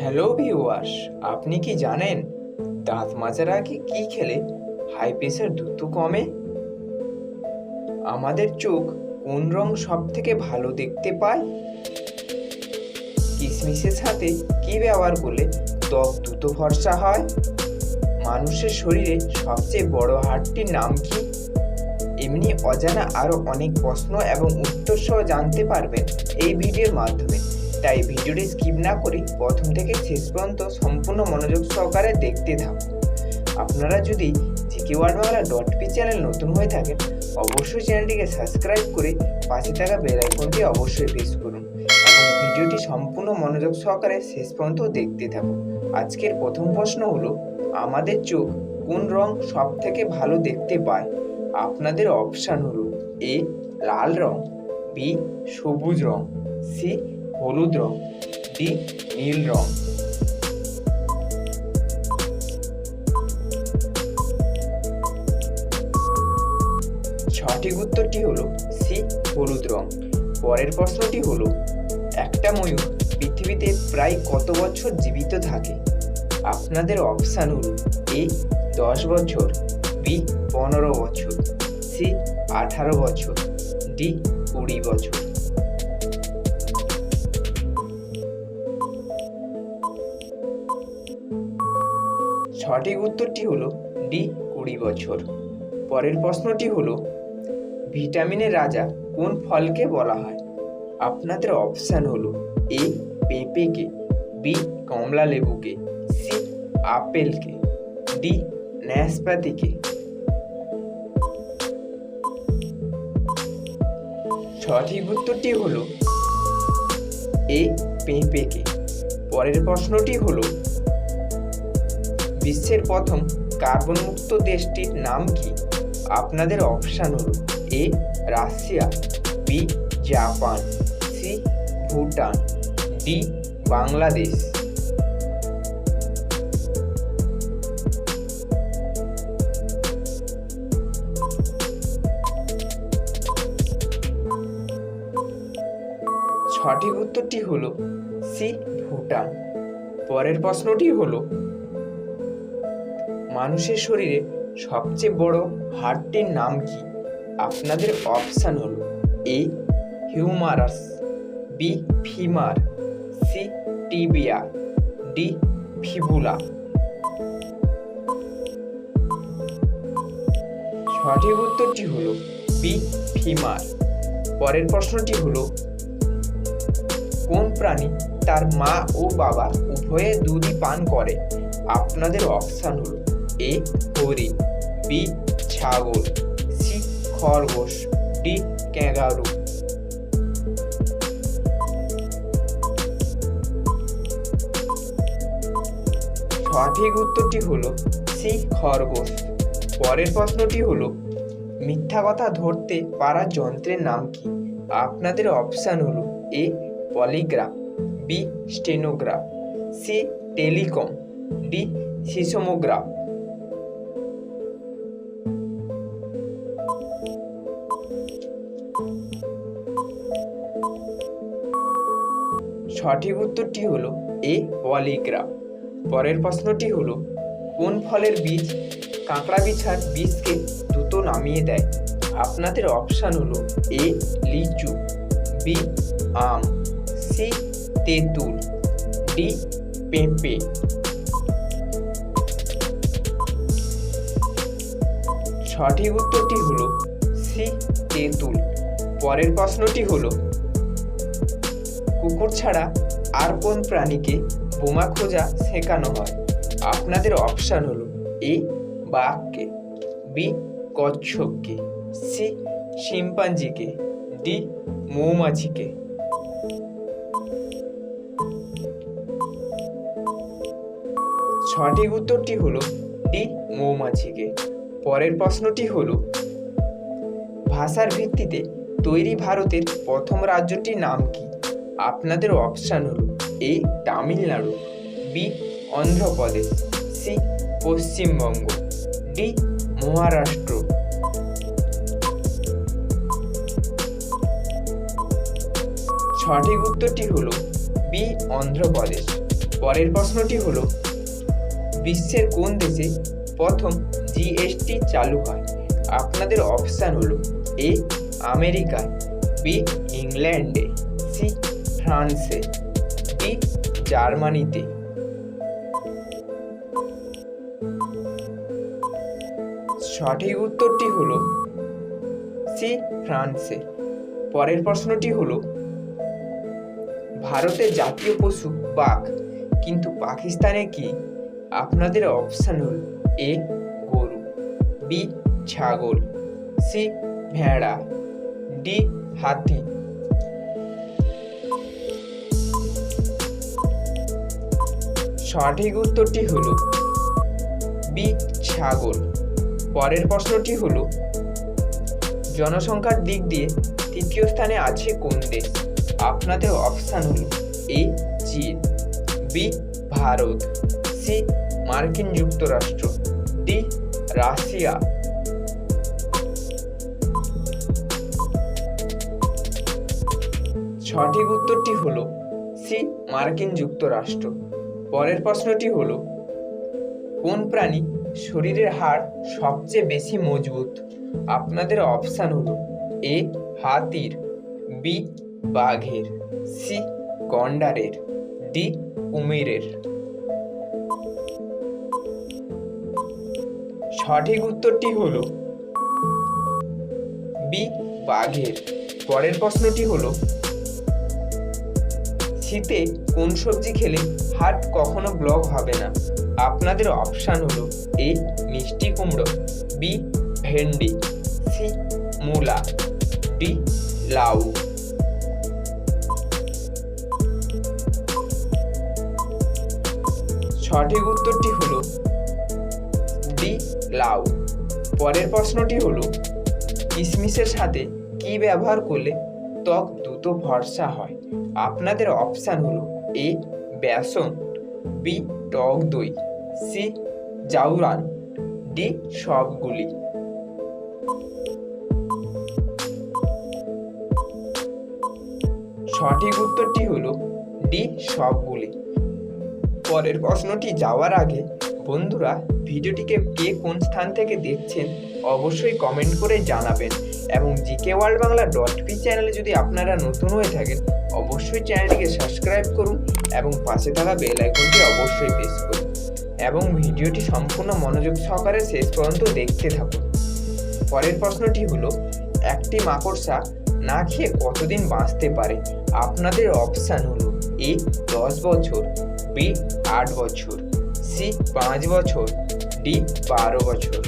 Hello viewers আপনি কি জানেন দাঁত মাজার আগে কি খেলে হাই প্রেশার দ্রুত কমে? আমাদের চোখ কোন রং সব থেকে ভালো দেখতে পায়? কিশমিশের সাথে কি ব্যবহার করলে ত্বক দ্রুত ভরসা হয়? মানুষের শরীরে সবচেয়ে বড় হাড়টির নাম কি? এমনি অজানা আরও অনেক প্রশ্ন এবং উত্তর সহ জানতে পারবেন এই ভিডিওর মাধ্যমে। তাই ভিডিওটি স্কিপ না করে প্রথম থেকে শেষ পর্যন্ত সম্পূর্ণ মনোযোগ সহকারে দেখতে থাকুন। আপনারা যদি GK word Bangla dot P channel নতুন হয়ে থাকেন, অবশ্যই চ্যানেলটিকে সাবস্ক্রাইব করে পাশে থাকা বেল আইকনটি অবশ্যই প্রেস করুন এবং ভিডিওটি সম্পূর্ণ মনোযোগ সহকারে শেষ পর্যন্ত দেখতে থাকুন। আজকের প্রথম প্রশ্ন হলো, আমাদের চোখ কোন রং সব থেকে ভালো দেখতে পায়? আপনাদের অপশান হলো, এ লাল রং, বি সবুজ রং, সি হলুদ রং, ডি, নীল রং। সঠিক উত্তরটি হলো সি, হলুদ রং। পরের প্রশ্নটি হলো, একটা ময়ূর পৃথিবীতে প্রায় কত বছর জীবিত থাকে? আপনাদের অপশান হল এ, দশ বছর, বি, পনেরো বছর, সি, আঠারো বছর, ডি, কুড়ি বছর। সঠিক উত্তরটি হলো ডি, কুড়ি বছর। পরের প্রশ্নটি হলো ভিটামিনের রাজা কোন ফলকে বলা হয়? আপনাদের অপশান হলো এ, পেঁপেকে, বি কমলা লেবুকে সি, আপেলকে, ডি, ন্যাসপাতিকে। সঠিক উত্তরটি হলো এ, পেঁপেকে। পরের প্রশ্নটি হলো বিশ্বের প্রথম কার্বন মুক্ত দেশটির নাম কি? আপনাদের অপশান হল A, Russia, B, Japan, C, Bhutan, D, Bangladesh. সঠিক উত্তরটি হলো সি, ভুটান। পরের প্রশ্নটি হলো মানুষের শরীরে সবচেয়ে বড় হাড়টির নাম কি? আপনাদের অপশান হল A humerus B femur C tibia D fibula সঠিক উত্তরটি হলো বি ফিমার পরের প্রশ্নটি হলো, কোন প্রাণী তার মা ও বাবা উভয়ে দুধই পান করে? আপনাদের অপশান হলো এ হরিণ বি ছাগল। সি খরগোশ। D kangaroo. সঠিক উত্তরটি হলো সি খরগোশ। পরের প্রশ্নটি হলো, মিথ্যা কথা ধরতে পারা যন্ত্রের নাম কি? আপনাদের অপশান হলো A, polygraph, B, stenograph, C, telecom, D, seismograph. সঠিক উত্তরটি হলো এ, পলিগ্রাফ। পরের প্রশ্নটি হলো, কোন ফলের বীজ কাঁকড়া বিছার বীজকে দ্রুত নামিয়ে দেয়? আপনাদের অপশান হলো এ, লিচু, বি, আম, সি, তেঁতুল, ডি, পেঁপে। সঠিক উত্তরটি হলো সি, তেঁতুল। পরের প্রশ্নটি হলো কুকুর ছাড়া আর কোন প্রাণীকে বোমা খোঁজা শেখানো হয়? আপনাদের অপশান হলো এ, বাঘকে, বি, কচ্ছপকে, সি, শিম্পাঞ্জিকে, ডি, মৌমাছিকে। সঠিক উত্তরটি হলো ডি, মৌমাছিকে। পরের প্রশ্নটি হলো, ভাষার ভিত্তিতে তৈরি ভারতের প্রথম রাজ্যটির নাম কি? আপনাদের অপশান হলো A Tamil Nadu B Andhra Pradesh C Paschimbanga D Maharashtra. সঠিক উত্তরটি হলো বি অন্ধ্রপ্রদেশ। পরের প্রশ্নটি হলো, বিশ্বের কোন দেশে প্রথম জিএসটি চালু হয়? আপনাদের অপশান হলো এ আমেরিকায় বি ইংল্যান্ডে সি ফ্রান্সে ডি জার্মানিতে। সঠিক উত্তরটি হলো সি, ফ্রান্সে। পরের প্রশ্নটি হলো ভারতের জাতীয় পশু বাঘ, কিন্তু পাকিস্তানে কি আপনাদের অপশান হল এ, গরু, বি, ছাগল, সি, ভেড়া, ডি, হাতি? সঠিক উত্তরটি হল বি, ছাগল। পরের প্রশ্নটি হল, জনসংখ্যার দিক দিয়ে তৃতীয় স্থানে আছে কোন দেশ আপনাদের অপশান হল এ, চীন, বি, ভারত, সি, মার্কিন যুক্তরাষ্ট্র, ডি, রাশিয়া। সঠিক উত্তরটি হল সি, মার্কিন যুক্তরাষ্ট্র। পরের প্রশ্নটি হলো, কোন প্রাণী শরীরের হাড় সবচেয়ে বেশি মজবুত? আপনাদের অপশান হলো, এ, হাতির, বি, বাঘের, সি, গন্ডারের, ডি, কুমিরের। সঠিক উত্তরটি হলো, বি, বাঘের। পরের প্রশ্নটি হলো শীতে কোন সবজি খেলে হার্ট কখনো ব্লক হবে না? আপনাদের অপশান হলো এ, মিষ্টি কুমড়ো, বি, ভেন্ডি, সি, মূলা, ডি, লাউ। সঠিক উত্তরটি হলো ডি, লাউ। পরের প্রশ্নটি হলো কিশমিশের সাথে কি ব্যবহার করলে ত্বক দ্রুত ভরসা হয়। আপনাদের অপশান হলো এ বেসন বি টক দই সি জাউরান ডি সবগুলি। সঠিক উত্তরটি হলো ডি সবগুলি। পরের প্রশ্নটি যাওয়ার আগে, বন্ধুরা, ভিডিওটিকে কে কোন স্থান থেকে দেখছেন, অবশ্যই কমেন্ট করে জানাবেন। এবং GK world Bangla dot P চ্যানেলে যদি আপনারা নতুন হয়ে থাকেন, অবশ্যই চ্যানেলটিকে সাবস্ক্রাইব করুন এবং পাশে থাকা বেল আইকনটি অবশ্যই প্রেস করুন এবং ভিডিওটি সম্পূর্ণ মনোযোগ সহকারে শেষ পর্যন্ত দেখতে থাকুন। পরের প্রশ্নটি হলো, একটি মাকড়সা না খেয়ে কতদিন বাঁচতে পারে? আপনাদের অপশান হলো এ, দশ বছর, বি, আট বছর, সি, পাঁচ বছর, ডি, বারো বছর।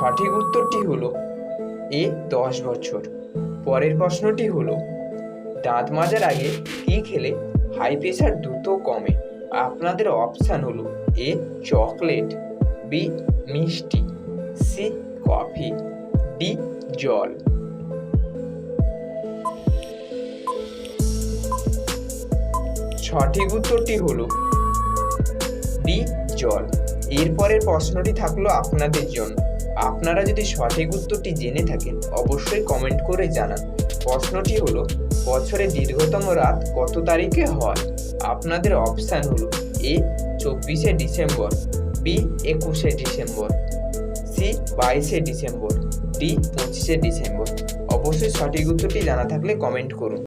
সঠিক উত্তরটি হলো এ, দশ বছর। পরের প্রশ্নটি হলো, দাঁত মাজার আগে কি খেলে হাই প্রেশার দ্রুত কমে? আপনাদের অপশান হলো এ চকলেট বি, মিষ্টি, সি কফি ডি, জল। সঠিক উত্তরটি হলো ডি, জল। এরপরের প্রশ্নটি থাকল আপনাদের জন্য। আপনারা যদি সঠিক উত্তরটি জেনে থাকেন, অবশ্যই কমেন্ট করে জানান। প্রশ্নটি হলো বছরের দীর্ঘতম রাত কত তারিখে হয়? আপনাদের অপশান হলো, এ, চব্বিশে ডিসেম্বর, বি, একুশে ডিসেম্বর, সি, বাইশে ডিসেম্বর, ডি, পঁচিশে ডিসেম্বর। অবশ্যই সঠিক উত্তরটি জানা থাকলে কমেন্ট করুন।